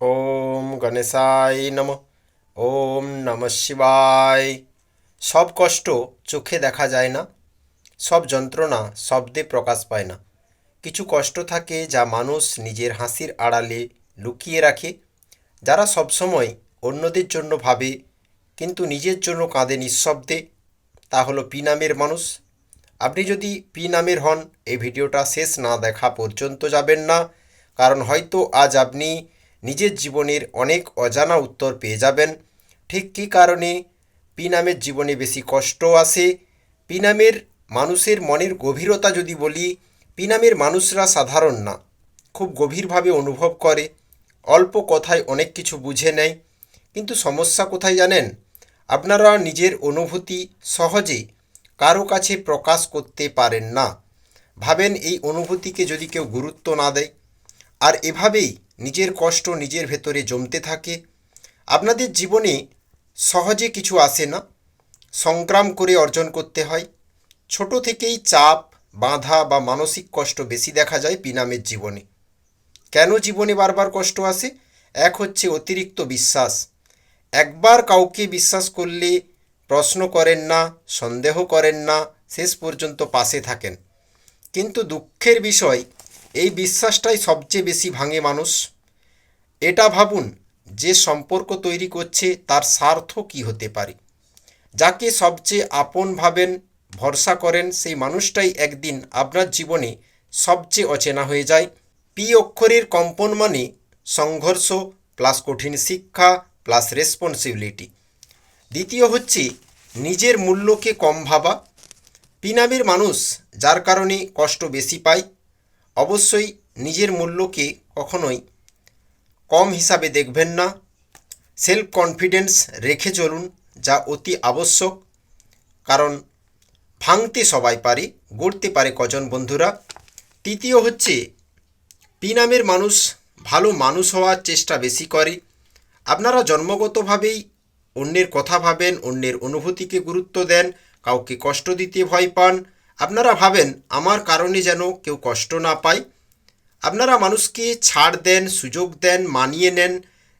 ওম গণেশায় নম। ওম নম শিবায়। সব কষ্ট চোখে দেখা যায় না, সব যন্ত্রণা শব্দে প্রকাশ পায় না। কিছু কষ্ট থাকে যা মানুষ নিজের হাসির আড়ালে লুকিয়ে রাখে, যারা সবসময় অন্যদের জন্য ভাবে, কিন্তু নিজের জন্য কাঁদে নিঃশব্দে। তা হলো পি নামের মানুষ। আপনি যদি পি নামের হন, এই ভিডিওটা শেষ না দেখা পর্যন্ত যাবেন না, কারণ হয়তো আজ আপনি নিজের জীবনের অনেক অজানা উত্তর পেয়ে যাবেন। ঠিক কী কারণে? পি নামের জীবনে বেশি কষ্ট আসে। পি নামের মানুষের মনের গভীরতা যদি বলি, পি নামের মানুষরা সাধারণ না, খুব গভীরভাবে অনুভব করে। অল্প কথায় অনেক কিছু বুঝে নেয়। কিন্তু সমস্যা কোথায় জানেন? আপনারা নিজের অনুভূতি সহজে কারও কাছে প্রকাশ করতে পারেন না। ভাবেন এই অনুভূতিকে যদি কেউ গুরুত্ব না দেয়। আর এভাবেই নিজের কষ্ট নিজের ভেতরে জমতে থাকে। আপনাদের জীবনে সহজে কিছু আসে না। সংগ্রাম করে অর্জন করতে হয়। ছোট থেকেই চাপ, বাধা বা মানসিক কষ্ট বেশি দেখা যায় পিনামের জীবনে। কেন জীবনে বারবার কষ্ট আসে? এক হচ্ছে অতিরিক্ত বিশ্বাস। একবার কাউকে বিশ্বাস করলে প্রশ্ন করেন না, সন্দেহ করেন না, শেষ পর্যন্ত পাশে থাকেন। কিন্তু দুঃখের বিষয় এই বিশ্বাসটাই সবচেয়ে বেশি ভাঙে মানুষ। এটা ভাবুন, যে সম্পর্ক তৈরি করছে তার স্বার্থ কী হতে পারে? যাকে সবচেয়ে আপন ভাবেন, ভরসা করেন, সেই মানুষটাই একদিন আপনার জীবনে সবচেয়ে অচেনা হয়ে যায়। পি অক্ষরের কম্পন মানে সংঘর্ষ, প্লাস কঠিন শিক্ষা, প্লাস রেসপন্সিবিলিটি দ্বিতীয় হচ্ছে, নিজের মূল্যকে কম ভাবা। পিনামের মানুষ, যার কারণে কষ্ট বেশি পায়। অবশ্যই নিজের মূল্যকে কখনোই কম হিসাবে দেখবেন না। সেলফ কনফিডেন্স রেখে চলুন, যা অতি আবশ্যক, কারণ ভাঙতে সবাই পারে, গড়তে পারে কজন বন্ধুরা। তৃতীয় হচ্ছে পি নামের মানুষ ভালো মানুষ হওয়ার চেষ্টা বেশি করে। আপনারা জন্মগতভাবেই অন্যের কথা ভাবেন, অন্যের অনুভূতিকে গুরুত্ব দেন, কাউকে কষ্ট দিতে ভয় পান আপনারা ভাবেন আমার কারণে যেন কেউ কষ্ট না পায়? আপনারা মানুষকে ছাড় দেন, সুযোগ দেন, মানিয়ে নেন,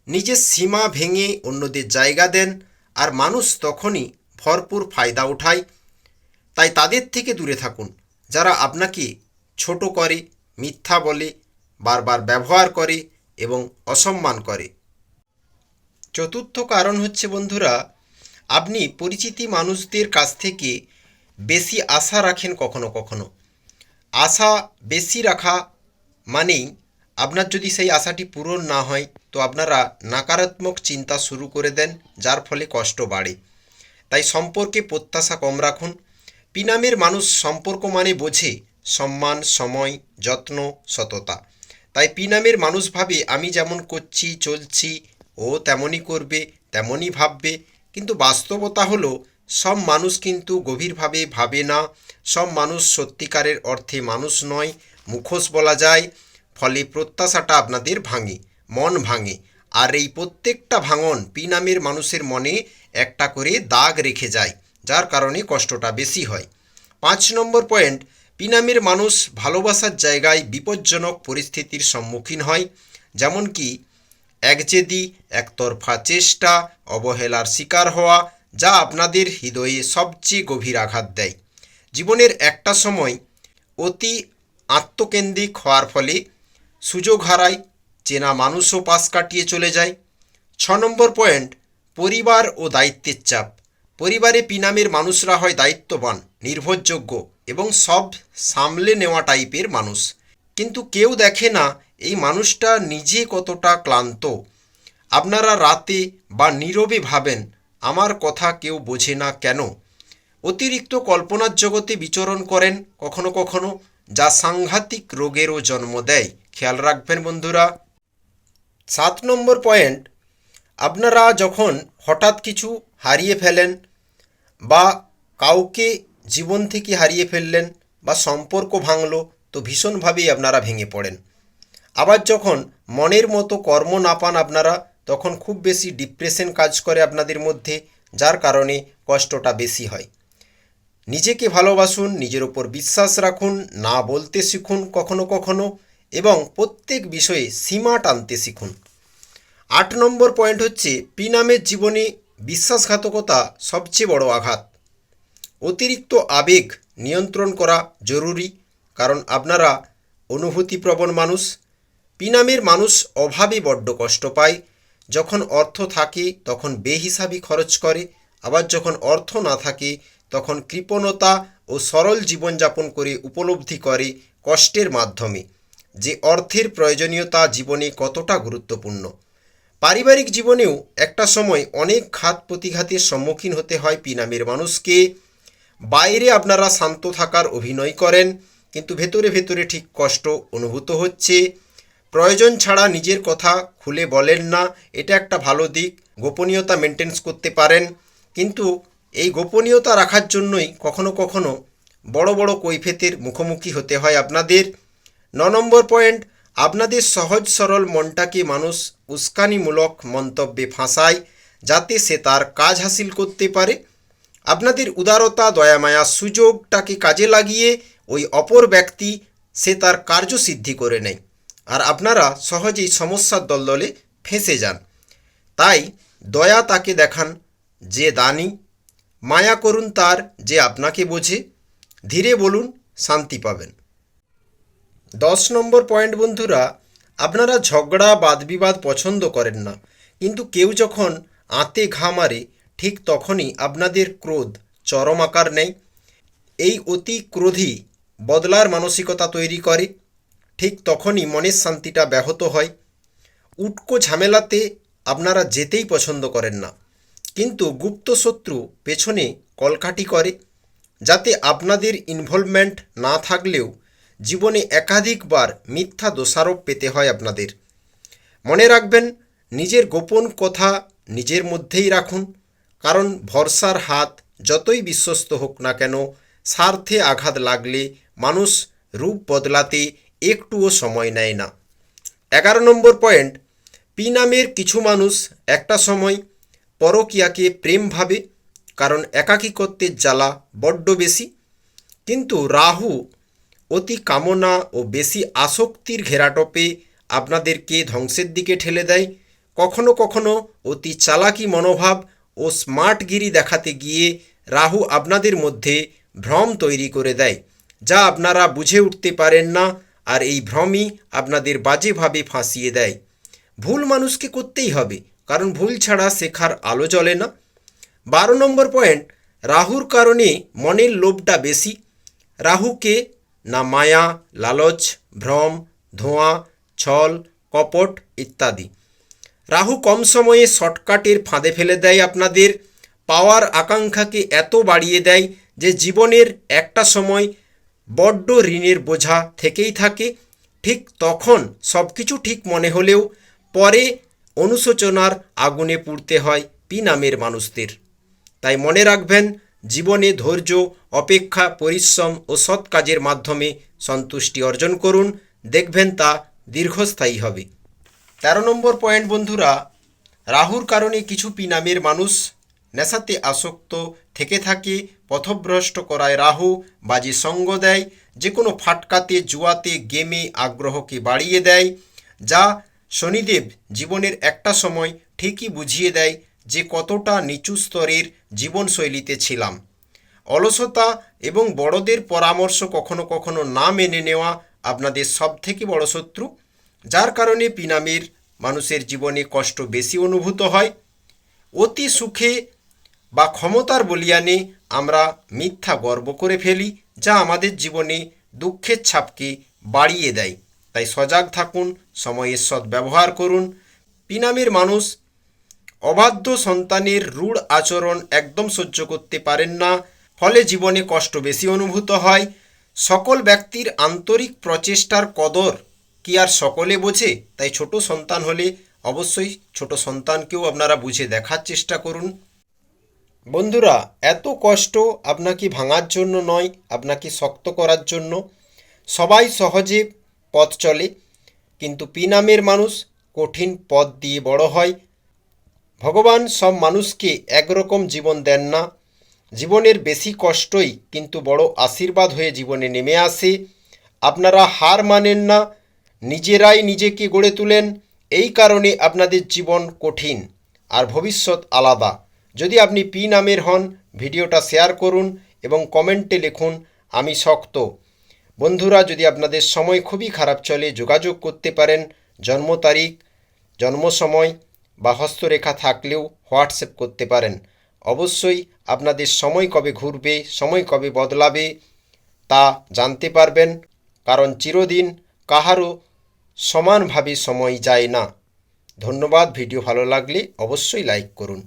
নিজের সীমা ভেঙে অন্যদের জায়গা দেন, আর মানুষ তখনই ভরপুর ফায়দা ওঠায় তাই তাদের থেকে দূরে থাকুন, যারা আপনাকে ছোট করে, মিথ্যা বলে, বারবার ব্যবহার করে এবং অসম্মান করে। চতুর্থ কারণ হচ্ছে বন্ধুরা, আপনি পরিচিতি মানুষদের কাছ থেকে বেশি আশা রাখেন কখনো কখনো। আশা বেশি রাখা মানেই আপনার যদি সেই আশাটি পূরণ না হয়, তো আপনারা নাকারাত্মক চিন্তা শুরু করে দেন, যার ফলে কষ্ট বাড়ে। তাই সম্পর্কে প্রত্যাশা কম রাখুন। পিনামের মানুষ সম্পর্ক মানে বোঝে সম্মান, সময়, যত্ন, সততা। তাই পিনামের মানুষ ভাবে, আমি যেমন করছি, চলছি, ও তেমনই করবে, তেমনই ভাববে। কিন্তু বাস্তবতা হলো সব মানুষ কিন্তু গভীরভাবে ভাবে না। সব মানুষ সত্যিকারের অর্থে মানুষ নয়, মুখোশ বলা যায়। ফলে প্রত্যাশাটা আপনাদের ভাঙে, মন ভাঙে। আর এই প্রত্যেকটা ভাঙন পি নামের মানুষের মনে একটা করে দাগ রেখে যায়, যার কারণে কষ্টটা বেশি হয়। পাঁচ নম্বর পয়েন্ট পিনামের মানুষ ভালোবাসার জায়গায় বিপজ্জনক পরিস্থিতির সম্মুখীন হয়। যেমন কি, একজেদি, একতরফা চেষ্টা, অবহেলার শিকার হওয়া যা আপনাদের হৃদয়ে সবচেয়ে গভীর আঘাত দেয়। জীবনের একটা সময় অতি আত্মকেন্দ্রিক হওয়ার ফলে সুযোগ হারায়, চেনা মানুষও পাশ কাটিয়ে চলে যায়। ছ নম্বর পয়েন্ট, পরিবার ও দায়িত্বের চাপ। পরিবারে পিনামের মানুষরা হয় দায়িত্ববান, নির্ভরযোগ্য এবং সব সামলে নেওয়া টাইপের মানুষ। কিন্তু কেউ দেখে না এই মানুষটা নিজে কতটা ক্লান্ত। আপনারা রাতে বা নীরবে ভাবেন আমার কথা কেউ বোঝে না কেন? অতিরিক্ত কল্পনার জগতে বিচরণ করেন কখনো কখনো, যা সাংঘাতিক রোগেরও জন্ম দেয়। খেয়াল রাখবেন বন্ধুরা। সাত নম্বর পয়েন্ট, আপনারা যখন হঠাৎ কিছু হারিয়ে ফেলেন বা কাউকে জীবন থেকে হারিয়ে ফেললেন বা সম্পর্ক ভাঙলো, তো ভীষণভাবেই আপনারা ভেঙে পড়েন। আবার যখন মনের মতো কর্ম না পান আপনারা তখন খুব বেশি ডিপ্রেশন কাজ করে আপনাদের মধ্যে, যার কারণে কষ্টটা বেশি হয়। নিজেকে ভালোবাসুন, নিজের ওপর বিশ্বাস রাখুন, না বলতে শিখুন কখনো কখনো এবং প্রত্যেক বিষয়ে সীমা টানতে শিখুন। আট নম্বর পয়েন্ট হচ্ছে, পিনামের জীবনে বিশ্বাসঘাতকতা সবচেয়ে বড় আঘাত। অতিরিক্ত আবেগ নিয়ন্ত্রণ করা জরুরি, কারণ আপনারা অনুভূতিপ্রবণ মানুষ। পিনামের মানুষ অভাবে বড্ড কষ্ট পায় যখন অর্থ থাকে, তখন বেহিসাবি খরচ করে। আবার যখন অর্থ না থাকে, তখন কৃপণতা ও সরল জীবনযাপন করে উপলব্ধি করে কষ্টের মাধ্যমে। যে অর্থের প্রয়োজনীয়তা জীবনে কতটা গুরুত্বপূর্ণ। পারিবারিক জীবনেও একটা সময় অনেক ঘাত প্রতিঘাতের সম্মুখীন হতে হয় পিনামের মানুষকে। বাইরে আপনারা শান্ত থাকার অভিনয় করেন, কিন্তু ভেতরে ভেতরে ঠিক কষ্ট অনুভূত হচ্ছে। প্রয়োজন ছাড়া নিজের কথা খুলে বলেন না। এটা একটা ভালো দিক। গোপনীয়তা মেনটেন্স করতে পারেন। কিন্তু এই গোপনীয়তা রাখার জন্যই কখনো কখনো বড় বড় কৈফেতের মুখোমুখি হতে হয় আপনাদের। ন নম্বর পয়েন্ট, আপনাদের সহজ সরল মনটাকে মানুষ উস্কানিমূলক মন্তব্যে ফাঁসায়, যাতে সে তার কাজ হাসিল করতে পারে। আপনাদের উদারতা, দয়ামায়া সুযোগটাকে কাজে লাগিয়ে ওই অপর ব্যক্তি সে তার কার্যসিদ্ধি করে নেয়। আর আপনারা সহজেই সমস্যার দলদলে ফেঁসে যান। তাই দয়া তাকে দেখান যে দানি, মায়া করুন তার যে আপনাকে বোঝে, ধীরে বলুন শান্তি পাবেন। দশ নম্বর পয়েন্ট বন্ধুরা, আপনারা ঝগড়া, বাদবিবাদ পছন্দ করেন না, কিন্তু কেউ যখন আঁতে ঘা মারে, ঠিক তখনই আপনাদের ক্রোধ চরম আকার নেয়। এই অতি ক্রোধই বদলার মানসিকতা তৈরি করে। ঠিক তখনই মনের শান্তিটা ব্যাহত হয়। উটকো ঝামেলাতে আপনারা যেতেই পছন্দ করেন না। কিন্তু গুপ্ত শত্রু পেছনে কলকাটি করে, যাতে আপনাদের ইনভলভমেন্ট না থাকলেও জীবনে একাধিকবার মিথ্যা দোষারোপ পেতে হয় আপনাদের। মনে রাখবেন, নিজের গোপন কথা নিজের মধ্যেই রাখুন, কারণ ভরসার হাত যতই বিশ্বস্ত হোক না কেন, স্বার্থে আঘাত লাগলে মানুষ রূপ বদলাতে একটুও সময় নেয় না। এগারো নম্বর পয়েন্ট, পি নামের কিছু মানুষ একটা সময় পরকিয়াকে প্রেম ভাবে কারণ একাকিত্বের জ্বালা বড্ড বেশি। কিন্তু রাহু অতি কামনা ও বেশি আসক্তির ঘেরাটপে আপনাদেরকে ধ্বংসের দিকে ঠেলে দেয়। কখনো কখনো অতি চালাকি মনোভাব ও স্মার্টগিরি দেখাতে গিয়ে রাহু আপনাদের মধ্যে ভ্রম তৈরি করে দেয়, যা আপনারা বুঝে উঠতে পারেন না আর এই ভ্রমই আপনাদের বাজেভাবে ফাঁসিয়ে দেয়। ভুল মানুষকে করতেই হবে, কারণ ভুল ছাড়া শেখার আলো জ্বলে না। বারো নম্বর পয়েন্ট, রাহুর কারণে মনের লোভটা বেশি। রাহুকে না মায়া, লালচ, ভ্রম, ধোঁয়া, ছল, কপট ইত্যাদি। রাহু কম সময়ে শর্টকাটের ফাঁদে ফেলে দেয় আপনাদের, পাওয়ার আকাঙ্ক্ষাকে এত বাড়িয়ে দেয় যে জীবনের একটা সময় বড্ড ঋণের বোঝা থেকেই থাকে। ঠিক তখন সব কিছু ঠিক মনে হলেও পরে অনুশোচনার আগুনে পুড়তে হয় পি নামের মানুষদের। তাই মনে রাখবেন, জীবনে ধৈর্য, অপেক্ষা, পরিশ্রম ও সৎ কাজের মাধ্যমে সন্তুষ্টি অর্জন করুন। দেখবেন তা দীর্ঘস্থায়ী হবে। তেরো নম্বর পয়েন্ট বন্ধুরা, রাহুর কারণে কিছু পিনামের মানুষ নেশাতে আসক্ত থেকে থাকে, পথভ্রষ্ট করায় রাহু, বাজি সঙ্গ দেয় যে কোনো ফাটকাতে, জুয়াতে, গেমে আগ্রহকে বাড়িয়ে দেয়, যা শনিদেব জীবনের একটা সময় ঠিকই বুঝিয়ে দেয় যে কতটা নিচু স্তরের জীবনশৈলীতে ছিলাম। অলসতা এবং বড়দের পরামর্শ কখনো কখনো না মেনে নেওয়া আপনাদের সবথেকে বড় শত্রু, যার কারণে পিনামের মানুষের জীবনে কষ্ট বেশি অনুভূত হয়। অতি সুখে বা ক্ষমতার বলিয়ানে আমরা মিথ্যা গর্ব করে ফেলি, যা আমাদের জীবনে দুঃখের ছাপকে বাড়িয়ে দেয়। তাই সজাগ থাকুন সময়ের সৎ ব্যবহার করুন। পিনামের মানুষ অবাধ্য সন্তানের রূঢ় আচরণ একদম সহ্য করতে পারেন না, ফলে জীবনে কষ্ট বেশি অনুভূত হয়। সকল ব্যক্তির আন্তরিক প্রচেষ্টার কদর কি আর সকলে বোঝে? তাই ছোট সন্তান হলে অবশ্যই ছোট সন্তানকেও আপনারা বুঝে দেখার চেষ্টা করুন। বন্ধুরা, এত কষ্ট আপনাকে ভাঙার জন্য নয়, আপনাকে শক্ত করার জন্য। সবাই সহজে পথ চলে, কিন্তু পিনামের মানুষ কঠিন পথ দিয়ে বড় হয়। ভগবান সব মানুষকে একরকম জীবন দেন না। জীবনের বেশি কষ্টই কিন্তু বড় আশীর্বাদ হয়ে জীবনে নেমে আসে। আপনারা হার মানেন না, নিজেরাই নিজেকে গড়ে তুলেন। এই কারণে আপনাদের জীবন কঠিন, আর ভবিষ্যৎ আলাদা। যদি আপনি পি নামের হন, ভিডিওটা শেয়ার করুন এবং কমেন্টে লিখুন, আমি শক্ত। বন্ধুরা, যদি আপনাদের সময় খুবই খারাপ চলে, যোগাযোগ করতে পারেন, জন্ম তারিখ, জন্ম সময় বা হস্তরেখা থাকলেও হোয়াটসঅ্যাপ করতে পারেন। অবশ্যই আপনাদের সময় কবে ঘুরবে, সময় কবে বদলাবে, তা জানতে পারবেন, কারণ চিরদিন কাহারও সমানভাবে সময় যায় না। ধন্যবাদ, ভিডিও ভালো লাগলে অবশ্যই লাইক করুন।